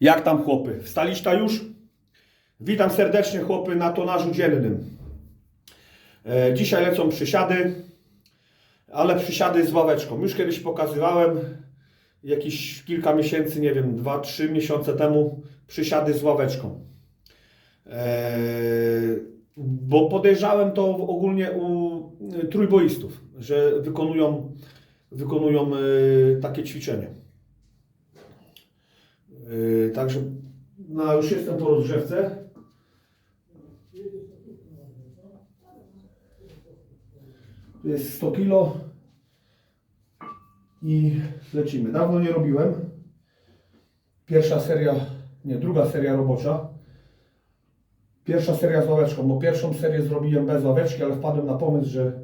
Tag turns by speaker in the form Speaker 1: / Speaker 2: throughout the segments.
Speaker 1: Jak tam chłopy? Wstaliście już? Witam serdecznie chłopy na tonażu dziennym. E, dzisiaj lecą przysiady, ale przysiady z ławeczką. Już kiedyś pokazywałem, jakieś kilka miesięcy, nie wiem, dwa, trzy miesiące temu, przysiady z ławeczką. E, bo podejrzałem to ogólnie u y, trójboistów, że wykonują, wykonują takie ćwiczenie. Yy, Także no, już jestem po rozgrzewce. Tu jest 100 kilo i lecimy. Dawno nie robiłem. Pierwsza seria, nie, druga seria robocza. Pierwsza seria z ławeczką, bo pierwszą serię zrobiłem bez ławeczki, ale wpadłem na pomysł, że,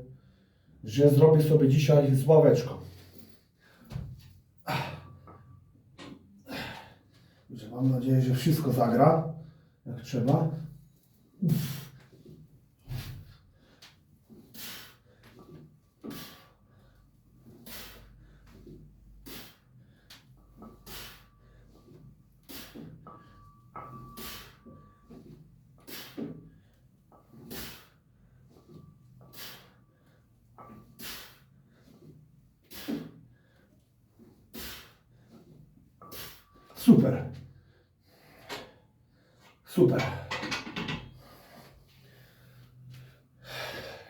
Speaker 1: że zrobię sobie dzisiaj z ławeczką. Że mam nadzieję, że wszystko zagra jak trzeba. Super. Super.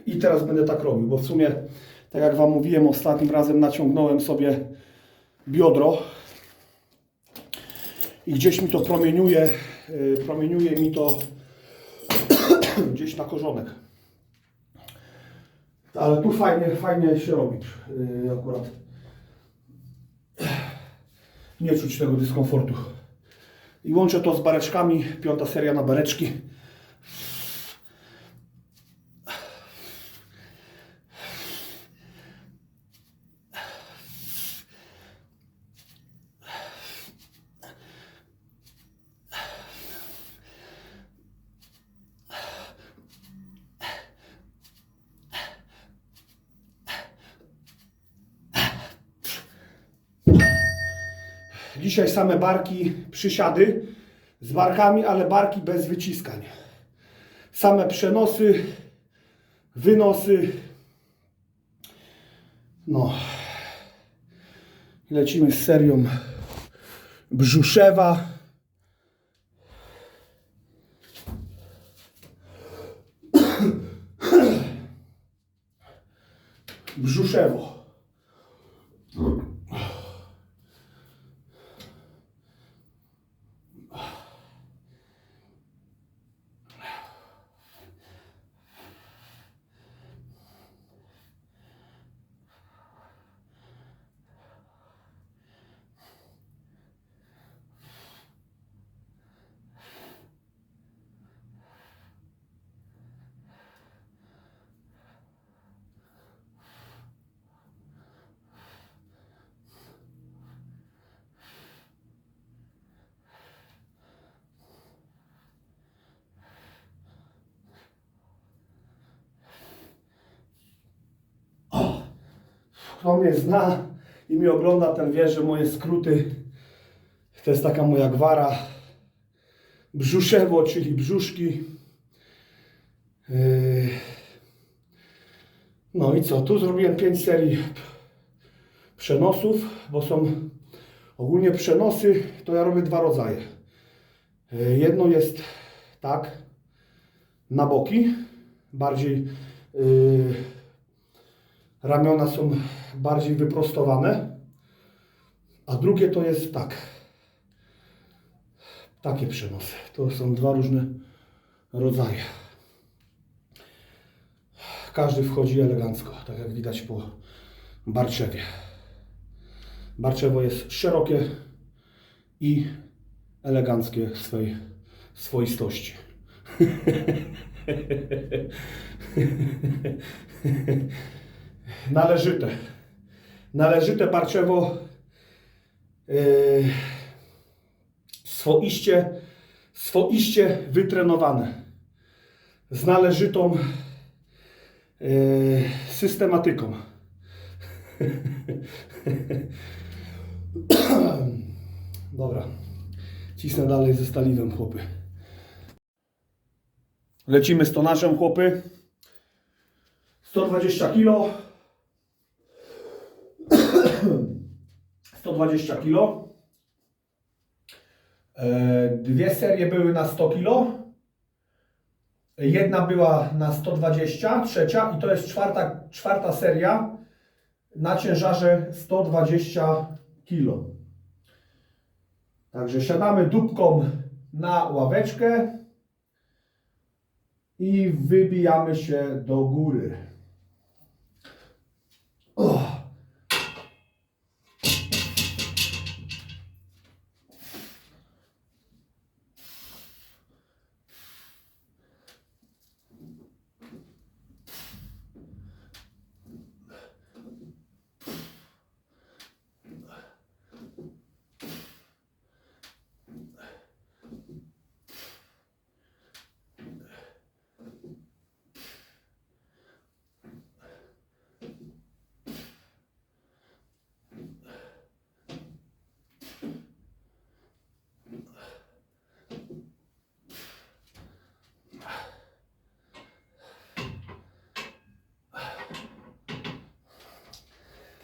Speaker 1: I teraz będę tak robił, bo w sumie, tak jak Wam mówiłem, ostatnim razem naciągnąłem sobie biodro i gdzieś mi to promieniuje, yy, promieniuje mi to gdzieś na korzonek. Ale tu fajnie, fajnie się robi yy, akurat. Nie czuć tego dyskomfortu. I łączę to z bareczkami. Piąta seria na bareczki. Dzisiaj same barki, przysiady z barkami, ale barki bez wyciskań. Same przenosy, wynosy. No. Lecimy z serią Brzuszewa. Brzuszewo. Kto mnie zna i mnie ogląda, ten wie, że moje skróty to jest taka moja gwara. Brzuszewo, czyli brzuszki. Yy. No i co? Tu zrobiłem 5 serii przenosów, bo są ogólnie przenosy, to ja robię dwa rodzaje. Yy, Jedno jest tak, na boki, bardziej yy, ramiona są bardziej wyprostowane, a drugie to jest tak. Takie przenosy. To są dwa różne rodzaje. Każdy wchodzi elegancko, tak jak widać po barczewie. Barczewo jest szerokie i eleganckie w swej swoistości. Należyte. Należyte barczewo yy, swoiście, swoiście wytrenowane. Z należytą yy, systematyką. Dobra. Cisnę dalej ze staliwem, chłopy. Lecimy z tonażem, chłopy. 120 kg. 120 kg. E, Dwie serie były na 100 kg. Jedna była na 120, trzecia i to jest czwarta, czwarta seria na ciężarze 120 kg. Także siadamy dupką na ławeczkę i wybijamy się do góry.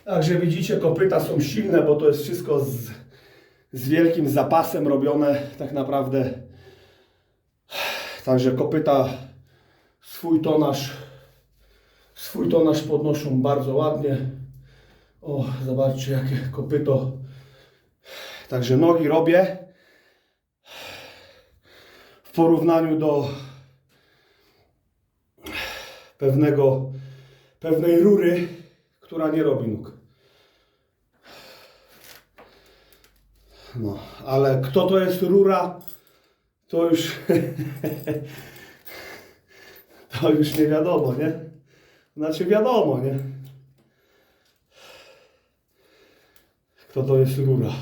Speaker 1: Także widzicie, kopyta są silne, bo to jest wszystko z, z wielkim zapasem robione tak naprawdę. Także kopyta swój tonaż, swój tonaż podnoszą bardzo ładnie. O, zobaczcie jakie kopyto. Także nogi robię w porównaniu do pewnego, pewnej rury, która nie robi nóg. No, ale kto to jest rura, to już to już nie wiadomo, nie? Znaczy wiadomo, nie? Kto to jest rura?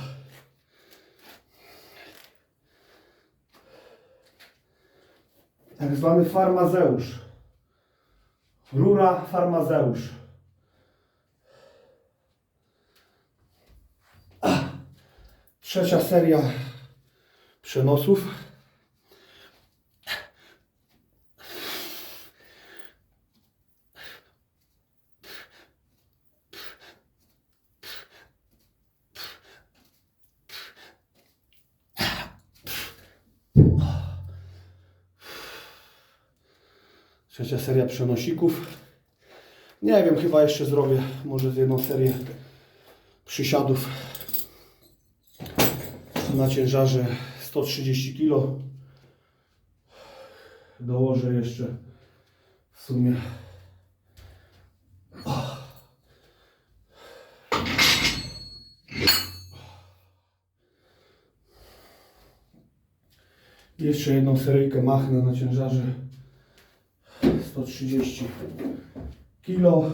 Speaker 1: Tak zwany farmazeusz. Rura farmazeusz. Trzecia seria przenosów. Trzecia seria przenosików. Nie wiem, chyba jeszcze zrobię może z jedną serię przysiadów na ciężarze 130 kg. Dołożę jeszcze w sumie jeszcze jedną seryjkę machnę na ciężarze 130 kg.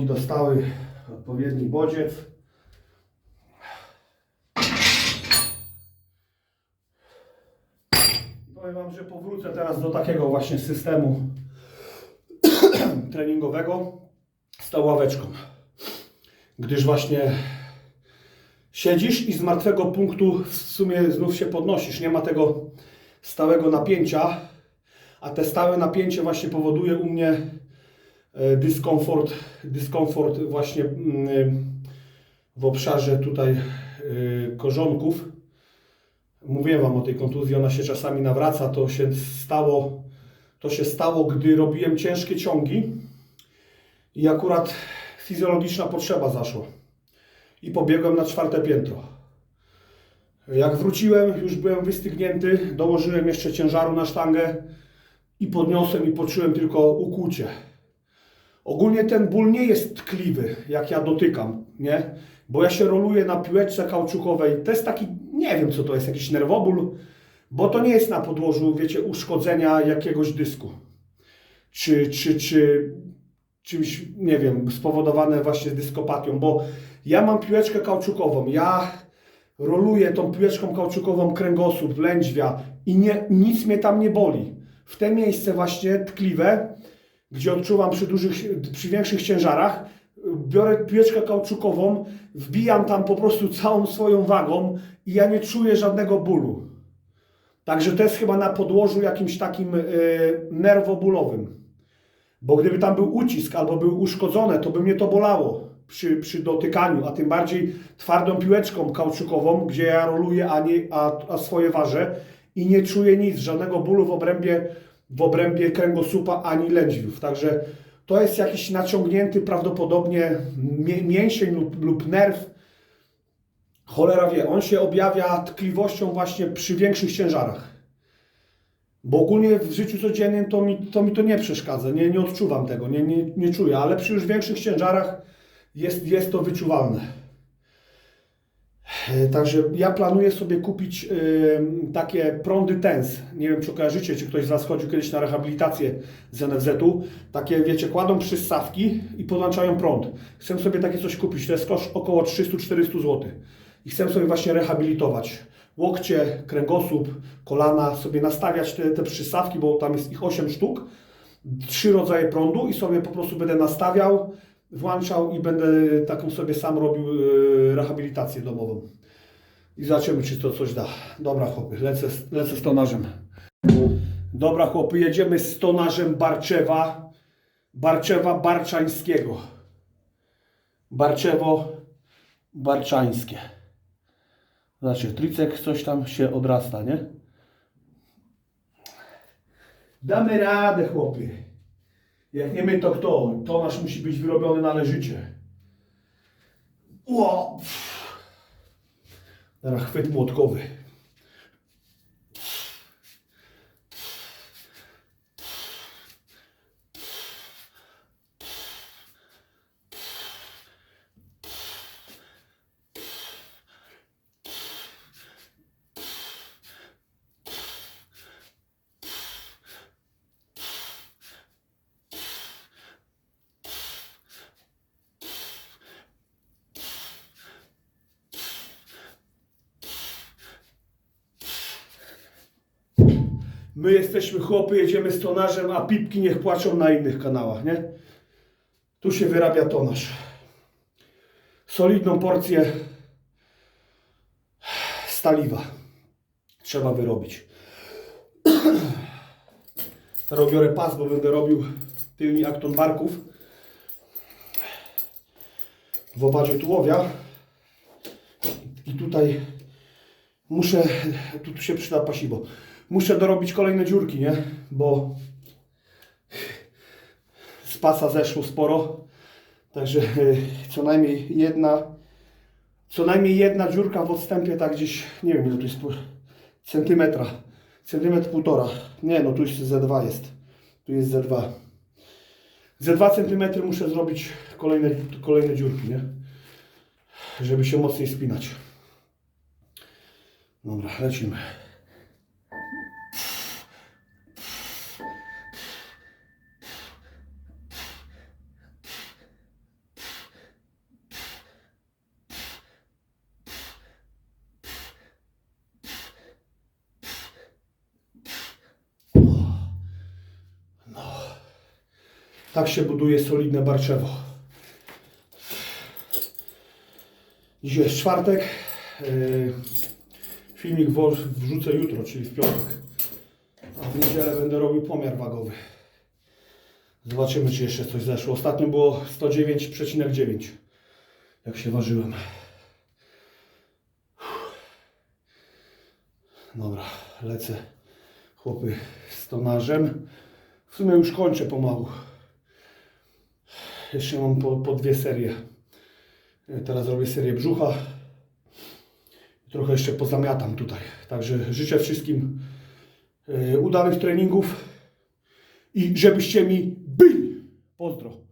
Speaker 1: Nogi dostały odpowiedni bodziec. Powiem Wam, że powrócę teraz do takiego właśnie systemu treningowego z tą ławeczką. Gdyż właśnie siedzisz i z martwego punktu w sumie znów się podnosisz. Nie ma tego stałego napięcia, a te stałe napięcie właśnie powoduje u mnie dyskomfort, dyskomfort właśnie mm, w obszarze tutaj e, korzonków. Mówiłem Wam o tej kontuzji, ona się czasami nawraca. To się stało, to się stało, gdy robiłem ciężkie ciągi i akurat fizjologiczna potrzeba zaszła. I pobiegłem na czwarte piętro. Jak wróciłem, już byłem wystygnięty, dołożyłem jeszcze ciężaru na sztangę i podniosłem i poczułem tylko ukłucie. Ogólnie ten ból nie jest tkliwy, jak ja dotykam, nie? Bo ja się roluję na piłeczce kauczukowej. To jest taki, nie wiem co to jest, jakiś nerwoból, bo to nie jest na podłożu, wiecie, uszkodzenia jakiegoś dysku. Czy, czy, czy czymś, nie wiem, spowodowane właśnie dyskopatią, bo ja mam piłeczkę kauczukową, ja roluję tą piłeczką kauczukową kręgosłup, lędźwia i nie, nic mnie tam nie boli. w te miejsce właśnie tkliwe, gdzie odczuwam przy, dużych, przy większych ciężarach, biorę piłeczkę kauczukową, wbijam tam po prostu całą swoją wagą i ja nie czuję żadnego bólu. Także to jest chyba na podłożu jakimś takim y, nerwobólowym. Bo gdyby tam był ucisk albo był uszkodzone, to by mnie to bolało przy, przy dotykaniu, a tym bardziej twardą piłeczką kauczukową, gdzie ja roluję, a, nie, a, a swoje ważę i nie czuję nic, żadnego bólu w obrębie, w obrębie kręgosłupa ani lędźwiów. Także to jest jakiś naciągnięty prawdopodobnie mię- mięsień lub, lub nerw. Cholera wie, on się objawia tkliwością właśnie przy większych ciężarach. Bo ogólnie w życiu codziennym to mi to, mi to nie przeszkadza, nie, nie odczuwam tego, nie, nie, nie czuję, ale przy już większych ciężarach jest, jest to wyczuwalne. E, Także ja planuję sobie kupić takie prądy TENS. Nie wiem, czy kojarzycie, czy ktoś z Was chodził kiedyś na rehabilitację z NFZ-u. Takie, wiecie, kładą przystawki i podłączają prąd. Chcę sobie takie coś kupić. To jest koszt około 300-400 zł. I chcę sobie właśnie rehabilitować łokcie, kręgosłup, kolana, sobie nastawiać te, te bo tam jest ich 8 sztuk. Trzy rodzaje prądu i sobie po prostu będę nastawiał, włączał i będę taką sobie sam robił y, rehabilitację domową. I zobaczymy, czy to coś da. Dobra, chłopy, lecę, lecę z tonarzem. Dobra, chłopy, jedziemy z tonarzem Barczewa. Barczewa Barczańskiego. Barczewo Barczańskie. Zobaczcie, tricek coś tam się odrasta, nie? Damy radę, chłopy. Jak nie my, to kto? Tonaż musi być wyrobiony należycie. Ło! Teraz chwyt młotkowy. My jesteśmy chłopy, jedziemy z tonarzem, a pipki niech płaczą na innych kanałach, nie? Tu się wyrabia tonaż. Solidną porcję staliwa trzeba wyrobić. Teraz biorę pas, bo będę robił tylni akton barków w owadzie tułowia. I tutaj muszę, tu, tu się przyda pasiwo. Muszę dorobić kolejne dziurki, nie? Bo z pasa zeszło sporo. Także y, co najmniej jedna, co najmniej jedna dziurka w odstępie, tak gdzieś, nie wiem ile to jest, centymetra, centymetr półtora. Nie, no tu już Z2 jest. Tu jest Z2. Ze 2 cm muszę zrobić kolejne, kolejne dziurki, nie? Żeby się mocniej spinać. Dobra, lecimy. Tak się buduje solidne barczewo. Dzisiaj jest czwartek. Yy, Filmik wrzucę jutro, czyli w piątek. A w niedzielę będę robił pomiar wagowy. Zobaczymy, czy jeszcze coś zeszło. Ostatnio było 109,9 jak się ważyłem. Dobra, lecę chłopy z tonarzem. W sumie już kończę pomału. Jeszcze mam po, po dwie serie. Teraz robię serię brzucha. Trochę jeszcze pozamiatam tutaj. Także życzę wszystkim e, udanych treningów i żebyście mi byli. Pozdro.